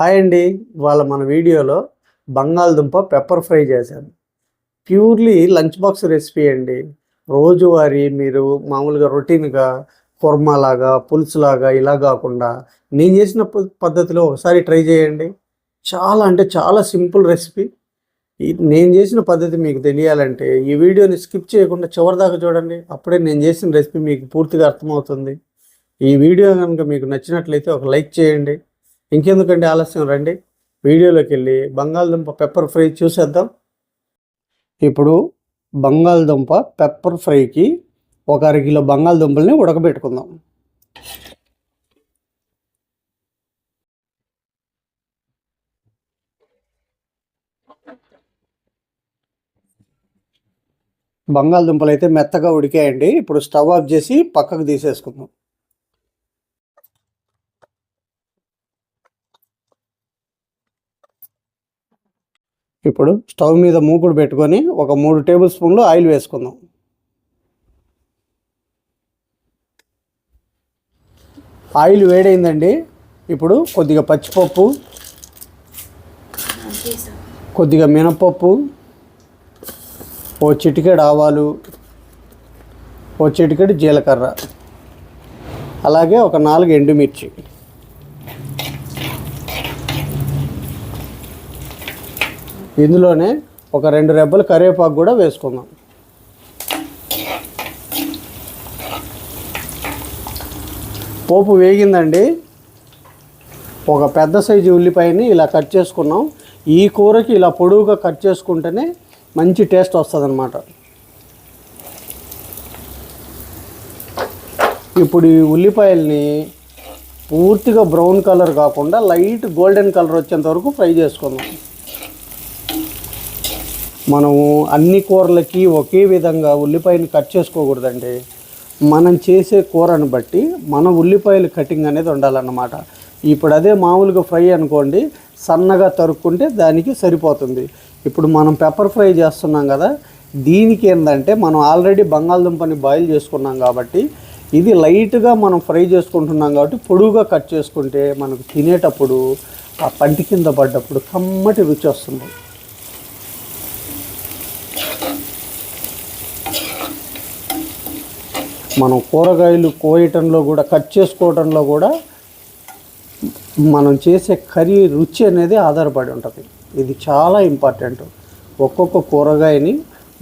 Hi అండి. ఇవాళ మన వీడియోలో బంగాళదుంప పెప్పర్ ఫ్రై చేశాను. ప్యూర్లీ లంచ్ బాక్స్ రెసిపీ అండి. రోజువారీ మీరు మామూలుగా రొటీన్గా కుర్మాలాగా పులుసులాగా ఇలా కాకుండా నేను చేసిన ప- పద్ధతిలో ఒకసారి ట్రై చేయండి. చాలా అంటే చాలా సింపుల్ రెసిపీ. నేను చేసిన పద్ధతి మీకు తెలియాలంటే ఈ వీడియోని స్కిప్ చేయకుండా చివరిదాకా చూడండి. అప్పుడే నేను చేసిన రెసిపీ మీకు పూర్తిగా అర్థమవుతుంది. ఈ వీడియో కనుక మీకు నచ్చినట్లయితే ఒక లైక్ చేయండి. ఇంకెందుకండి ఆలస్యం? రండి. వీడియోలోకి వెళ్ళి బంగాళదుంప పెప్పర్ ఫ్రై చూసేద్దాం. ఇప్పుడు బంగాళదుంప పెప్పర్ ఫ్రైకి ఒక అరకిలో బంగాళదుంపల్ని ఉడకబెట్టుకుందాం. బంగాళదుంపలు అయితే మెత్తగా ఉడికాయండి. ఇప్పుడు స్టవ్ ఆఫ్ చేసి పక్కకు తీసేసుకుందాం. ఇప్పుడు స్టవ్ మీద మూకుడు పెట్టుకొని ఒక మూడు టేబుల్ స్పూన్లు ఆయిల్ వేసుకుందాం. ఆయిల్ వేడైందండి. ఇప్పుడు కొద్దిగా పచ్చిపప్పు కొద్దిగా మినపప్పు ఓ చిటికెడు ఆవాలు ఓ చిటికెడు జీలకర్ర అలాగే ఒక నాలుగు ఎండుమిర్చి. ఇందులోనే ఒక రెండు రెబ్బలు కరివేపాకు కూడా వేసుకుందాం. పోపు వేగిందండి. ఒక పెద్ద సైజు ఉల్లిపాయని ఇలా కట్ చేసుకున్నాం. ఈ కూరకి ఇలా పొడవుగా కట్ చేసుకుంటేనే మంచి టేస్ట్ వస్తుంది ఇప్పుడు ఈ ఉల్లిపాయల్ని పూర్తిగా బ్రౌన్ కలర్ కాకుండా లైట్ గోల్డెన్ కలర్ వచ్చేంత వరకు ఫ్రై చేసుకుందాం. మనము అన్ని కూరలకి ఒకే విధంగా ఉల్లిపాయని కట్ చేసుకోకూడదండి. మనం చేసే కూరను బట్టి మన ఉల్లిపాయలు కటింగ్ అనేది ఉండాలన్నమాట. ఇప్పుడు అదే మామూలుగా ఫ్రై అనుకోండి సన్నగా తరుక్కుంటే దానికి సరిపోతుంది. ఇప్పుడు మనం పెప్పర్ ఫ్రై చేస్తున్నాం కదా దీనికి ఏంటంటే మనం ఆల్రెడీ బంగాళదుంపని బాయిల్ చేసుకున్నాం కాబట్టి ఇది లైట్గా మనం ఫ్రై చేసుకుంటున్నాం కాబట్టి పొడువుగా కట్ చేసుకుంటే మనకు తినేటప్పుడు ఆ పంటి కింద పడ్డప్పుడు కమ్మటి రుచి వస్తుంది. మనం కూరగాయలు కోయటంలో కూడా కట్ చేసుకోవటంలో కూడా మనం చేసే కర్రీ రుచి అనేది ఆధారపడి ఉంటుంది. ఇది చాలా ఇంపార్టెంట్. ఒక్కొక్క కూరగాయని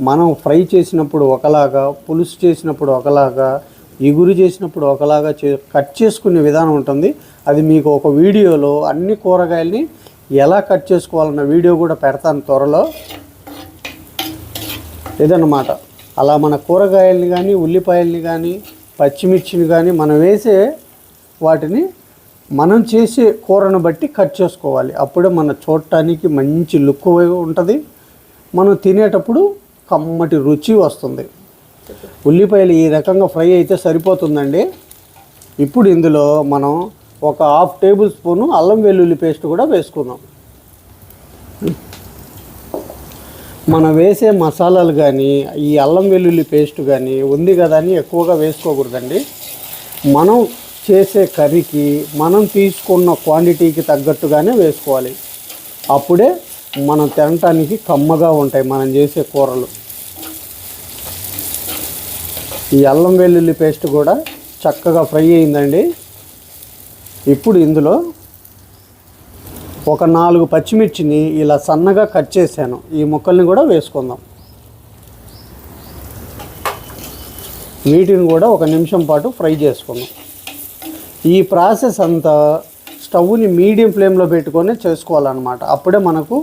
మనం ఫ్రై చేసినప్పుడు ఒకలాగా పులుసు చేసినప్పుడు ఒకలాగా ఎగురు చేసినప్పుడు ఒకలాగా చే కట్ చేసుకునే విధానం ఉంటుంది. అది మీకు ఒక వీడియోలో అన్ని కూరగాయల్ని ఎలా కట్ చేసుకోవాలన్న వీడియో కూడా పెడతాను త్వరలో. ఇదన్నమాట. అలా మన కూరగాయల్ని కానీ ఉల్లిపాయల్ని కానీ పచ్చిమిర్చిని కానీ మనం వేసే వాటిని మనం చేసే కూరను బట్టి కట్ చేసుకోవాలి. అప్పుడే మన చూడటానికి మంచి లుక్ ఉంటుంది. మనం తినేటప్పుడు కమ్మటి రుచి వస్తుంది. ఉల్లిపాయలు ఈ రకంగా ఫ్రై అయితే సరిపోతుందండి. ఇప్పుడు ఇందులో మనం ఒక హాఫ్ టేబుల్ స్పూను అల్లం వెల్లుల్లి పేస్ట్ కూడా వేసుకుందాం. మనం వేసే మసాలాలు కానీ ఈ అల్లం వెల్లుల్లి పేస్ట్ కానీ ఉంది కదా అని ఎక్కువగా వేసుకోకూడదండి. మనం చేసే కర్రీకి మనం తీసుకున్న క్వాంటిటీకి తగ్గట్టుగానే వేసుకోవాలి. అప్పుడే మనం తినటానికి కమ్మగా ఉంటాయి మనం చేసే కూరలు. ఈ అల్లం వెల్లుల్లి పేస్ట్ కూడా చక్కగా ఫ్రై అయిందండి. ఇప్పుడు ఇందులో ఒక నాలుగు పచ్చిమిర్చిని ఇలా సన్నగా కట్ చేశాను. ఈ ముక్కల్ని కూడా వేసుకుందాం. వీటిని కూడా ఒక నిమిషం పాటు ఫ్రై చేసుకుందాం. ఈ ప్రాసెస్ అంతా స్టవ్ని మీడియం ఫ్లేమ్లో పెట్టుకొని చేసుకోవాలన్నమాట. అప్పుడే మనకు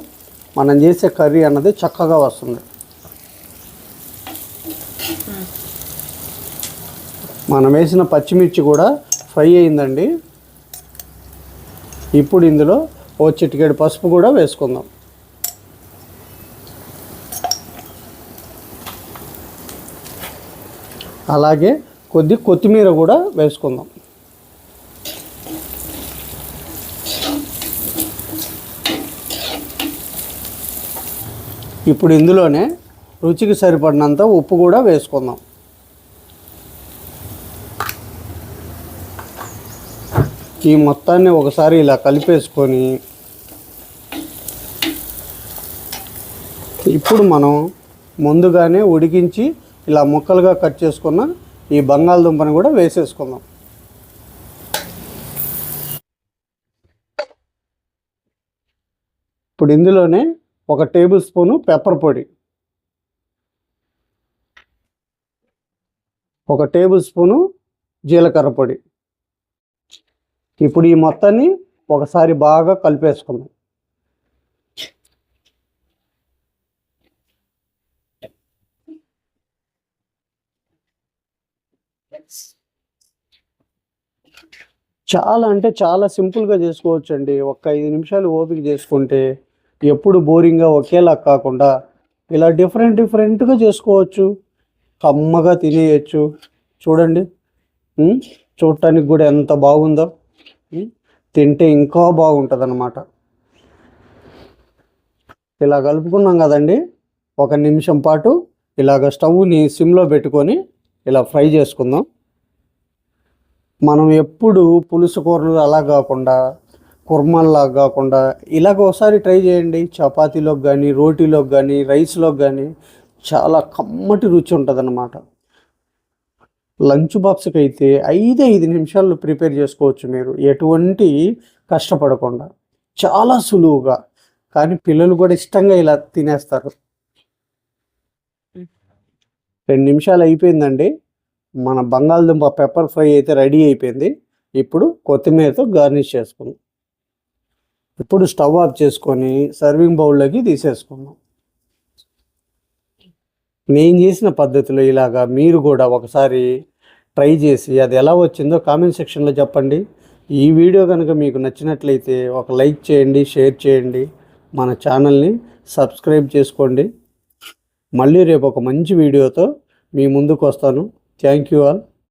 మనం చేసే కర్రీ అన్నది చక్కగా వస్తుంది. మనం వేసిన పచ్చిమిర్చి కూడా ఫ్రై అయిందండి. ఇప్పుడు ఇందులో ఓ చిటికెడు పసుపు కూడా వేసుకుందాం. అలాగే కొద్ది కొత్తిమీర కూడా వేసుకుందాం. ఇప్పుడు ఇందులోనే రుచికి సరిపడినంత ఉప్పు కూడా వేసుకుందాం. ఈ మొత్తాన్ని ఒకసారి ఇలా కలిపేసుకొని ఇప్పుడు మనం ముందుగానే ఉడికించి ఇలా ముక్కలుగా కట్ చేసుకున్న ఈ బంగాళదుంపని కూడా వేసేసుకుందాం. ఇప్పుడు ఇందులోనే ఒక టేబుల్ స్పూను పెప్పర్ పొడి. ఒక టేబుల్ స్పూను జీలకర్ర పొడి. ఇప్పుడు ఈ మొత్తాన్ని ఒకసారి బాగా కలిపేసుకుందాం. చాలా అంటే చాలా సింపుల్గా చేసుకోవచ్చు అండి ఒక ఐదు నిమిషాలు ఓపిక చేసుకుంటే ఎప్పుడు బోరింగ్గా ఒకేలా కాకుండా ఇలా డిఫరెంట్ డిఫరెంట్గా చేసుకోవచ్చు. కమ్మగా తినేయచ్చు. చూడండి. చూడటానికి కూడా ఎంత బాగుందో. తింటే ఇంకా బాగుంటుంది అనమాట ఇలా కలుపుకున్నాం కదండి ఒక నిమిషం పాటు ఇలాగ స్టవ్ని సిమ్లో పెట్టుకొని ఇలా ఫ్రై చేసుకుందాం. మనం ఎప్పుడు పులుసు కూరలు అలా కాకుండా కుర్మల్లా కాకుండా ఇలాగ ఒకసారి ట్రై చేయండి. చపాతీలోకి కానీ రోటీలోకి కానీ రైస్లోకి కానీ చాలా కమ్మటి రుచి ఉంటుంది అన్నమాట లంచ్ బాక్స్కి అయితే ఐదు ఐదు నిమిషాల్లో ప్రిపేర్ చేసుకోవచ్చు మీరు. ఎటువంటి కష్టపడకుండా. చాలా సులువుగా. కానీ పిల్లలు కూడా ఇష్టంగా ఇలా తినేస్తారు. రెండు నిమిషాలు అయిపోయిందండి. మన బంగాళదుంప పెప్పర్ ఫ్రై అయితే రెడీ అయిపోయింది. ఇప్పుడు కొత్తిమీరతో గార్నిష్ చేసుకుందాం. ఇప్పుడు స్టవ్ ఆఫ్ చేసుకొని సర్వింగ్ బౌల్లోకి తీసేసుకుందాం. నేను చేసిన పద్ధతిలో ఇలాగా మీరు కూడా ఒకసారి ట్రై చేసి అది ఎలా వచ్చిందో కామెంట్ సెక్షన్లో చెప్పండి. ఈ వీడియో కనుక మీకు నచ్చినట్లయితే ఒక లైక్ చేయండి షేర్ చేయండి మన ఛానల్ని సబ్స్క్రైబ్ చేసుకోండి. మళ్ళీ రేపు ఒక మంచి వీడియోతో మీ ముందుకు వస్తాను. Thank you all